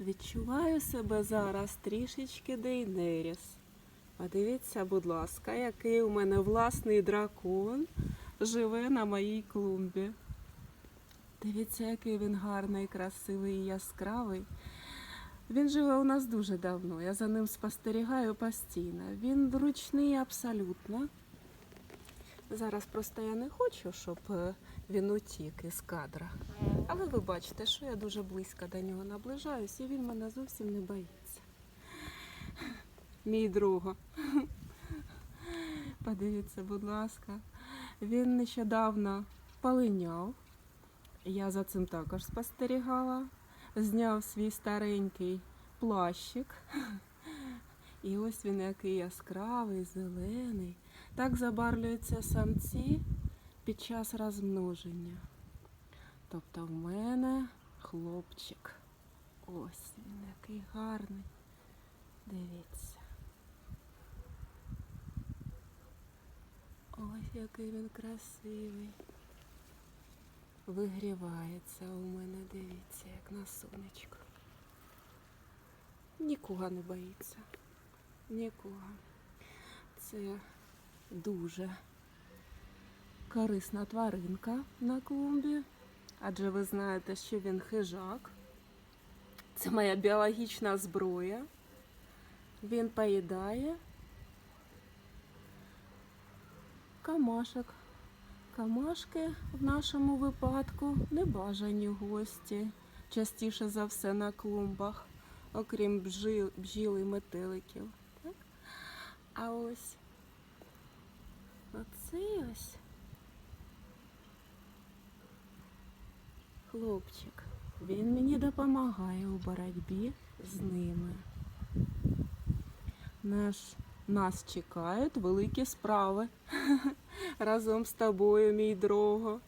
Відчуваю себе зараз трішечки Дейнеріс. Подивіться, будь ласка, який у мене власний дракон живе на моїй клумбі. Дивіться, який він гарний, красивий і яскравий. Він живе у нас дуже давно. Я за ним спостерігаю постійно. Він ручний абсолютно. Зараз просто я не хочу, щоб е, він утік із кадра. Але ви бачите, що я дуже близько до нього наближаюсь, і він мене зовсім не боїться. Мій друг. Подивіться, будь ласка. Він нещодавно полиняв. Я за цим також спостерігала. Зняв свій старенький плащик. І ось він який яскравий, зелений. Так забарвлюються самці під час розмноження. Тобто в мене хлопчик. Ось він який гарний. Дивіться. Ось який він красивий. Вигрівається у мене, дивіться, як на сонечку. Нікого не боїться. Нікого. Це дуже корисна тваринка на клумбі, адже ви знаєте, що він хижак. Це моя біологічна зброя. Він поїдає камашок. Камашки в нашому випадку небажані гості, частіше за все на клумбах, окрім бжіл, бджіл і метеликів. Так? А ось оцей хлопчик. Він мені допомагає у боротьбі з ними. Наш, нас чекають великі справи разом з тобою, мій друго.